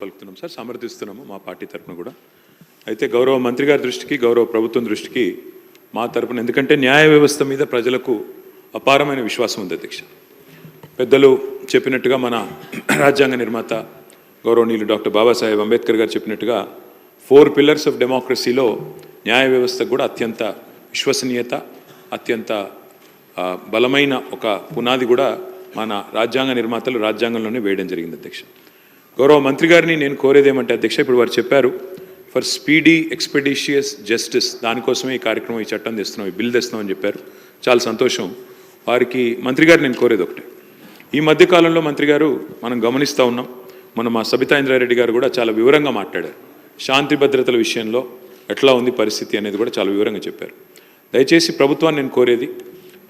పలుకుతున్నాం సార్ సమర్థిస్తున్నాము మా పార్టీ తరఫున కూడా. అయితే గౌరవ మంత్రి గారి దృష్టికి గౌరవ ప్రభుత్వం దృష్టికి మా తరపున ఎందుకంటే న్యాయ వ్యవస్థ మీద ప్రజలకు అపారమైన విశ్వాసం ఉంది అధ్యక్ష. పెద్దలు చెప్పినట్టుగా మన రాజ్యాంగ నిర్మాత గౌరవనీయులు డాక్టర్ బాబాసాహెబ్ అంబేద్కర్ గారు చెప్పినట్టుగా ఫోర్ పిల్లర్స్ ఆఫ్ డెమోక్రసీలో న్యాయ వ్యవస్థకు కూడా అత్యంత విశ్వసనీయత అత్యంత బలమైన ఒక పునాది కూడా మన రాజ్యాంగ నిర్మాతలు రాజ్యాంగంలోనే వేయడం జరిగింది అధ్యక్ష. గౌరవ మంత్రి గారిని నేను కోరేది ఏమంటే అధ్యక్ష ఇప్పుడు వారు చెప్పారు ఫర్ స్పీడీ ఎక్స్పెడిషియస్ జస్టిస్ దానికోసమే ఈ కార్యక్రమం ఈ చట్టం తెస్తున్నాం ఈ బిల్ తెస్తున్నాం అని చెప్పారు. చాలా సంతోషం. వారికి మంత్రి గారు నేను కోరేది ఒకటే. ఈ మధ్యకాలంలో మంత్రి గారు మనం గమనిస్తూ ఉన్నాం మన మా సబితా ఇంద్రారెడ్డి గారు కూడా చాలా వివరంగా మాట్లాడారు. శాంతి భద్రతల విషయంలో ఎట్లా ఉంది పరిస్థితి అనేది కూడా చాలా వివరంగా చెప్పారు. దయచేసి ప్రభుత్వాన్ని నేను కోరేది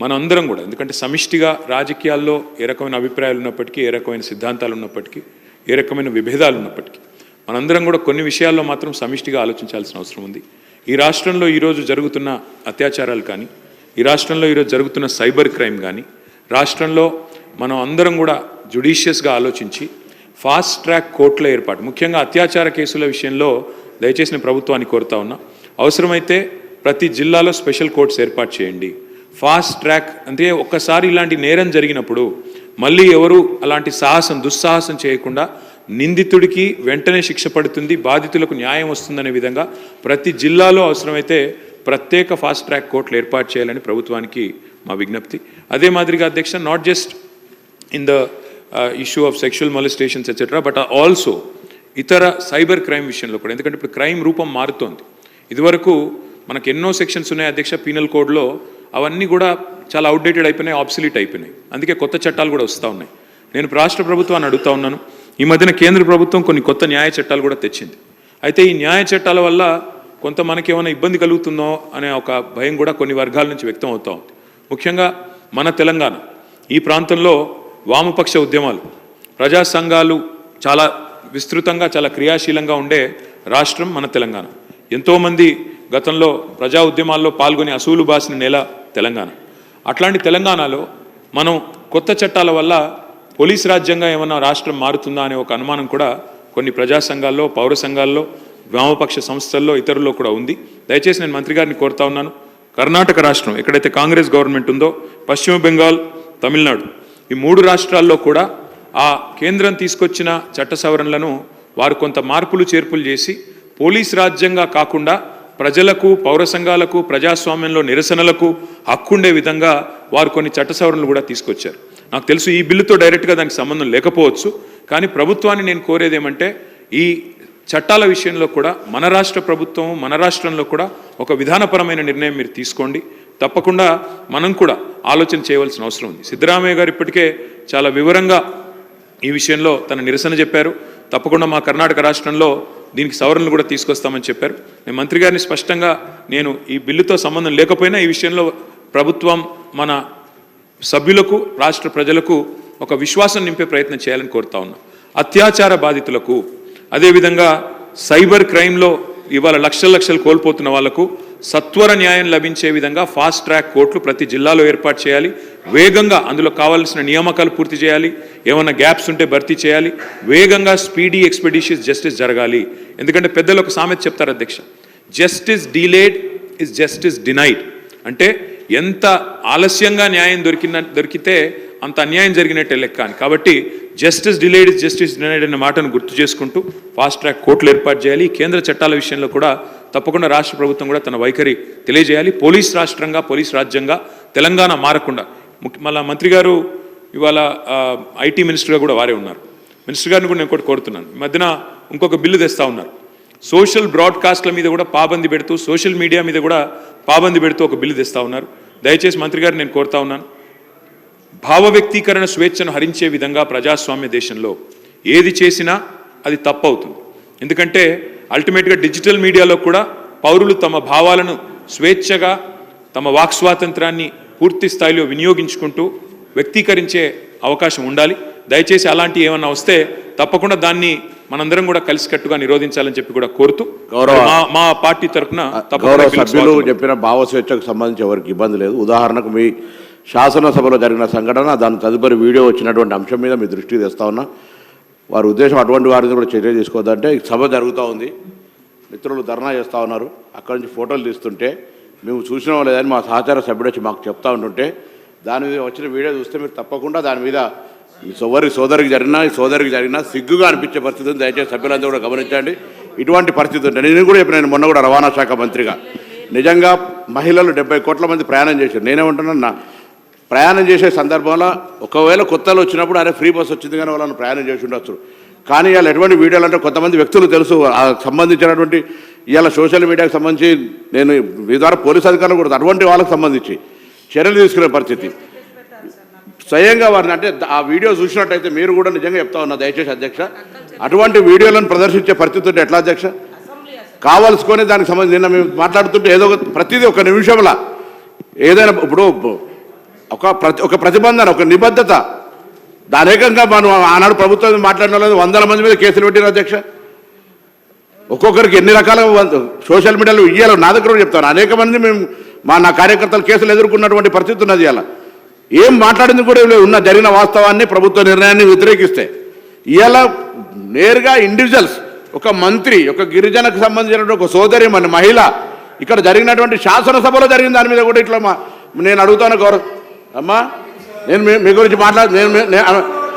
మనందరం అందరం కూడా ఎందుకంటే సమిష్టిగా రాజకీయాల్లో ఏ రకమైన అభిప్రాయాలు ఉన్నప్పటికీ ఏ రకమైన సిద్ధాంతాలు ఉన్నప్పటికీ ఏ రకమైన విభేదాలు ఉన్నప్పటికీ. మనందరం కూడా కొన్ని విషయాల్లో మాత్రం సమిష్టిగా ఆలోచించాల్సిన అవసరం ఉంది. ఈ రాష్ట్రంలో ఈరోజు జరుగుతున్న అత్యాచారాలు కానీ ఈ రాష్ట్రంలో ఈరోజు జరుగుతున్న సైబర్ క్రైమ్ కానీ రాష్ట్రంలో మనం అందరం కూడా జుడిషియస్గా ఆలోచించి ఫాస్ట్ ట్రాక్ కోర్టుల ఏర్పాటు ముఖ్యంగా అత్యాచార కేసుల విషయంలో దయచేసి ప్రభుత్వాన్ని కోరుతా ఉన్నా. అవసరమైతే ప్రతి జిల్లాలో స్పెషల్ కోర్ట్స్ ఏర్పాటు చేయండి. ఫాస్ట్ ట్రాక్ అంటే ఒక్కసారి ఇలాంటి నేరం జరిగినప్పుడు మళ్ళీ ఎవరు అలాంటి సాహసం దుస్సాహసం చేయకుండా నిందితుడికి వెంటనే శిక్ష పడుతుంది బాధితులకు న్యాయం వస్తుందనే విధంగా ప్రతి జిల్లాలో అవసరమైతే ప్రత్యేక ఫాస్ట్ ట్రాక్ కోర్టులు ఏర్పాటు చేయాలని ప్రభుత్వానికి మా విజ్ఞప్తి. అదే మాదిరిగా అధ్యక్ష not just in the issue of sexual molestations etcetera but also ఇతర సైబర్ క్రైమ్ విషయంలో కూడా. ఎందుకంటే ఇప్పుడు క్రైమ్ రూపం మారుతోంది. ఇదివరకు మనకు ఎన్నో సెక్షన్స్ ఉన్నాయి అధ్యక్ష పీనల్ కోడ్లో అవన్నీ కూడా చాలా అవుట్డేటెడ్ అయిపోయినాయి ఆబ్సిలీట్ అయిపోయినాయి. అందుకే కొత్త చట్టాలు కూడా వస్తూ ఉన్నాయి. నేను రాష్ట్ర ప్రభుత్వాన్ని అడుగుతా ఉన్నాను. ఈ మధ్యన కేంద్ర ప్రభుత్వం కొన్ని కొత్త న్యాయ చట్టాలు కూడా తెచ్చింది. అయితే ఈ న్యాయ చట్టాల వల్ల కొంత మనకి ఏమైనా ఇబ్బంది కలుగుతుందో అనే ఒక భయం కూడా కొన్ని వర్గాల నుంచి వ్యక్తం అవుతూ ఉంది. ముఖ్యంగా మన తెలంగాణ. ఈ ప్రాంతంలో వామపక్ష ఉద్యమాలు ప్రజా సంఘాలు చాలా విస్తృతంగా చాలా క్రియాశీలంగా ఉండే రాష్ట్రం మన తెలంగాణ. ఎంతోమంది గతంలో ప్రజా ఉద్యమాల్లో పాల్గొని అసూలు బాసిన నేల తెలంగాణ. అట్లాంటి తెలంగాణలో మనం కొత్త చట్టాల వల్ల పోలీస్ రాజ్యంగా ఏమన్నా రాష్ట్రం మారుతుందా అనే ఒక అనుమానం కూడా కొన్ని ప్రజా సంఘాల్లో పౌర సంఘాల్లో వామపక్ష సంస్థల్లో ఇతరుల్లో కూడా ఉంది. దయచేసి నేను మంత్రి గారిని కోరుతా ఉన్నాను. కర్ణాటక రాష్ట్రం ఎక్కడైతే కాంగ్రెస్ గవర్నమెంట్ ఉందో పశ్చిమ బెంగాల్ తమిళనాడు ఈ మూడు రాష్ట్రాల్లో కూడా ఆ కేంద్రం తీసుకొచ్చిన చట్ట సవరణలను వారు కొంత మార్పులు చేర్పులు చేసి పోలీస్ రాజ్యంగా కాకుండా ప్రజలకు పౌర సంఘాలకు ప్రజాస్వామ్యంలో నిరసనలకు హక్కుండే విధంగా వారు కొన్ని చట్ట సవరణలు కూడా తీసుకొచ్చారు. నాకు తెలుసు ఈ బిల్లుతో డైరెక్ట్గా దానికి సంబంధం లేకపోవచ్చు కానీ ప్రభుత్వాన్ని నేను కోరేది ఏమంటే ఈ చట్టాల విషయంలో కూడా మన రాష్ట్ర ప్రభుత్వం మన రాష్ట్రంలో కూడా ఒక విధానపరమైన నిర్ణయం మీరు తీసుకోండి. తప్పకుండా మనం కూడా ఆలోచన చేయవలసిన అవసరం ఉంది. సిద్ధరామయ్య గారు ఇప్పటికే చాలా వివరంగా ఈ విషయంలో తన నిరసన చెప్పారు. తప్పకుండా మా కర్ణాటక రాష్ట్రంలో దీనికి సవరణలు కూడా తీసుకొస్తామని చెప్పారు. నేను మంత్రి గారిని స్పష్టంగా నేను ఈ బిల్లుతో సంబంధం లేకపోయినా ఈ విషయంలో ప్రభుత్వం మన సభ్యులకు రాష్ట్ర ప్రజలకు ఒక విశ్వాసం నింపే ప్రయత్నం చేయాలని కోరుతా ఉన్నా. అత్యాచార బాధితులకు అదేవిధంగా సైబర్ క్రైమ్లో ఇవాళ లక్షల లక్షలు కోల్పోతున్న వాళ్ళకు సత్వర న్యాయం లభించే విధంగా ఫాస్ట్ ట్రాక్ కోర్టులు ప్రతి జిల్లాలో ఏర్పాటు చేయాలి. వేగంగా అందులో కావాల్సిన నియామకాలు పూర్తి చేయాలి. ఏమైనా గ్యాప్స్ ఉంటే భర్తీ చేయాలి. వేగంగా స్పీడీ ఎక్స్పెడిషియస్ జస్టిస్ జరగాలి. ఎందుకంటే పెద్దలు ఒక సామెత చెప్తారు అధ్యక్ష. Justice delayed is justice denied అంటే ఎంత ఆలస్యంగా న్యాయం దొరికిన దొరికితే అంత అన్యాయం జరిగినట్టే లెక్క అని. కాబట్టి జస్టిస్ డిలేడ్ జస్టిస్ డినైడ్ అనే మాటను గుర్తు చేసుకుంటూ ఫాస్ట్ ట్రాక్ కోర్టులు ఏర్పాటు చేయాలి. కేంద్ర చట్టాల విషయంలో కూడా తప్పకుండా రాష్ట్ర ప్రభుత్వం కూడా తన వైఖరి తెలియజేయాలి. పోలీస్ రాష్ట్రంగా పోలీస్ రాజ్యంగా తెలంగాణ మారకుండా. ముఖ్య మళ్ళా మంత్రి గారు ఇవాళ ఐటీ మినిస్టర్గా కూడా వారే ఉన్నారు. మినిస్టర్ గారిని కూడా నేను ఒకటి కోరుతున్నాను. ఈ మధ్యన ఇంకొక బిల్లు తెస్తా ఉన్నారు. సోషల్ బ్రాడ్కాస్ట్ల మీద కూడా పాబంది పెడుతూ సోషల్ మీడియా మీద కూడా పాబంది పెడుతూ ఒక బిల్లు తెస్తా ఉన్నారు. దయచేసి మంత్రి గారు నేను కోరుతా ఉన్నాను. భావ వ్యక్తీకరణ స్వేచ్ఛను హరించే విధంగా ప్రజాస్వామ్య దేశంలో ఏది చేసినా అది తప్పవుతుంది. ఎందుకంటే అల్టిమేట్గా డిజిటల్ మీడియాలో కూడా పౌరులు తమ భావాలను స్వేచ్ఛగా తమ వాక్ స్వాతంత్రాన్ని పూర్తి స్థాయిలో వినియోగించుకుంటూ వ్యక్తీకరించే అవకాశం ఉండాలి. దయచేసి అలాంటి ఏమన్నా వస్తే తప్పకుండా దాన్ని మనందరం కూడా కలిసికట్టుగా నిరోధించాలని చెప్పి కూడా కోరుతూ గౌరవ- మా పార్టీ తరఫున సభ్యులు చెప్పిన భావ స్వేచ్ఛకు సంబంధించి ఎవరికి ఇబ్బంది లేదు. ఉదాహరణకు మీ శాసనసభలో జరిగిన సంఘటన దాని తదుపరి వీడియో వచ్చినటువంటి అంశం మీద మీ దృష్టికి తెస్తా ఉన్నా. వారి ఉద్దేశం అటువంటి వారిని కూడా చర్య తీసుకోవద్దంటే సభ జరుగుతూ ఉంది. మిత్రులు ధర్నా చేస్తూ ఉన్నారు. అక్కడి నుంచి ఫోటోలు తీస్తుంటే మేము చూసిన లేదని మా సహచార సభ్యుడు వచ్చి మాకు చెప్తా ఉంటుంటే దాని మీద వచ్చిన వీడియో చూస్తే మీరు తప్పకుండా దాని మీద ఈ సోదరి సోదరికి జరిగినా ఈ సోదరికి జరిగినా సిగ్గుగా అనిపించే పరిస్థితి ఉంది. దయచేసి సభ్యులందరూ కూడా గమనించండి. ఇటువంటి పరిస్థితి ఉంటే నేను కూడా ఇప్పుడు నేను మొన్న కూడా రవాణా శాఖ మంత్రిగా. నిజంగా మహిళలు డెబ్బై కోట్ల మంది ప్రయాణం చేశారు. నేనేమంటున్నాను నా ప్రయాణం చేసే సందర్భంలో ఒకవేళ కొత్తలు వచ్చినప్పుడు అరే ఫ్రీ బస్ వచ్చింది కానీ వాళ్ళని ప్రయాణం చేసి ఉండొచ్చు. కానీ ఇవాళ ఎటువంటి వీడియోలు అంటే కొంతమంది వ్యక్తులు తెలుసు సంబంధించినటువంటి ఇవాళ సోషల్ మీడియాకి సంబంధించి నేను మీ ద్వారా పోలీస్ అధికారులు కూడా అటువంటి వాళ్ళకి సంబంధించి చర్యలు తీసుకునే పరిస్థితి. స్వయంగా వారిని అంటే ఆ వీడియో చూసినట్టయితే మీరు కూడా నిజంగా చెప్తా ఉన్నా దయచేసి అధ్యక్ష. అటువంటి వీడియోలను ప్రదర్శించే పరిస్థితి ఉంటే ఎట్లా అధ్యక్ష? కావాల్సుకొని దానికి సంబంధించి నిన్న మేము మాట్లాడుతుంటే ఏదో ఒక ప్రతిదీ ఒక నిమిషంలో ఏదైనా ఇప్పుడు ఒక ప్రతి ఒక ప్రతిబంధన ఒక నిబద్ధత. దానేకంగా మనం ఆనాడు ప్రభుత్వం మాట్లాడిన వాళ్ళు వందల మంది మీద కేసులు పెట్టిన అధ్యక్ష. ఒక్కొక్కరికి ఎన్ని రకాల సోషల్ మీడియాలో ఇయ్యాలి నా దగ్గర చెప్తాను. అనేక మంది మేము మా నా కార్యకర్తలు కేసులు ఎదుర్కొన్నటువంటి పరిస్థితి ఉన్నది ఇవాళ ఏం మాట్లాడింది కూడా ఉన్న జరిగిన వాస్తవాన్ని ప్రభుత్వ నిర్ణయాన్ని వ్యతిరేకిస్తే. ఇవాళ నేరుగా ఇండివిజువల్స్ ఒక మంత్రి ఒక గిరిజనకు సంబంధించినటువంటి ఒక సోదరి మన మహిళ ఇక్కడ జరిగినటువంటి శాసనసభలో జరిగిన దాని మీద కూడా ఇట్లా మా నేను అడుగుతాను గౌరవ్ అమ్మా నేను మీ- గురించి మాట్లాడు నేను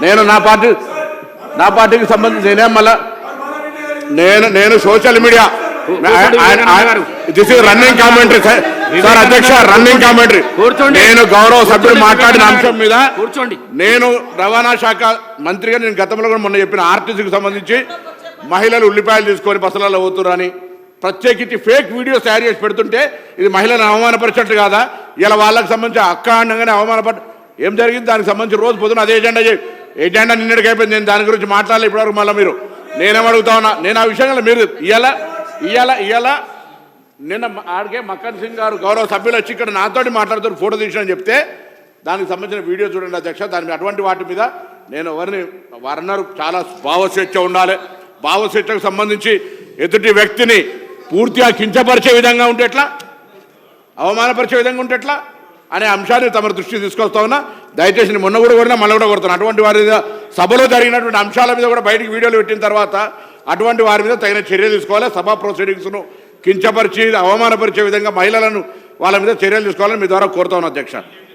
నేను- నా పార్టీ నా పార్టీకి సంబంధించి నేనేం మళ్ళా నేను నేను social media. This is running commentary sir. అధ్యక్ష రన్నింగ్ కామెంటరీ కూర్చోండి. నేను గౌరవ సభ్యుడు మాట్లాడిన అంశం మీద కూర్చోండి. నేను రవాణా శాఖ మంత్రిగా నేను గతంలో కూడా మొన్న చెప్పిన ఆర్టీసీకి సంబంధించి మహిళలు ఉల్లిపాయలు తీసుకొని బస్సులలో పోతురని ప్రత్యేకించి ఫేక్ వీడియోస్ తయారు చేసి పెడుతుంటే ఇది మహిళలను అవమానపరిచినట్టు కాదా? ఇలా వాళ్ళకి సంబంధించి అక్క అవమానపడ ఏం జరిగింది? దానికి సంబంధించి రోజు పొద్దున అదే ఎజెండా ఎజెండా నిన్నటికి అయిపోయింది? నేను దాని గురించి మాట్లాడాలి ఇప్పటివరకు మళ్ళీ మీరు. నేనేం అడుగుతా ఉన్నా? నేను ఆ విషయంలో మీరు ఇవాళ ఇవాళ ఇవాళ నిన్న ఆడికే మక్కన్ సింగ్ గారు గౌరవ సభ్యులు వచ్చి ఇక్కడ నాతోటి మాట్లాడుతూ ఫోటో తీసిన చెప్తే దానికి సంబంధించిన వీడియో చూడండి అధ్యక్ష. దాని మీద అటువంటి వాటి మీద నేను ఎవరిని వారన్నారు. చాలా భావస్వేచ్ఛ ఉండాలి. భావస్వేచ్ఛకు సంబంధించి ఎదుటి వ్యక్తిని పూర్తిగా కించపరిచే విధంగా ఉంటే ఎట్లా? అవమానపరిచే విధంగా ఉంటే ఎట్లా? అనే అంశాన్ని తమ దృష్టి తీసుకొస్తా ఉన్నా. దయచేసి మొన్న కూడా కొడినా మళ్ళీ కూడా కొడుతున్నా. అటువంటి వారి మీద సభలో జరిగినటువంటి అంశాల మీద కూడా బయటికి వీడియోలు పెట్టిన తర్వాత అటువంటి వారి మీద తగిన చర్య తీసుకోవాలి. సభా ప్రొసీడింగ్స్ను కించపరిచి అవమానపరిచే విధంగా మహిళలను వాళ్ళ మీద చర్యలు తీసుకోవాలని మీ ద్వారా కోరుతా ఉన్నా అధ్యక్ష.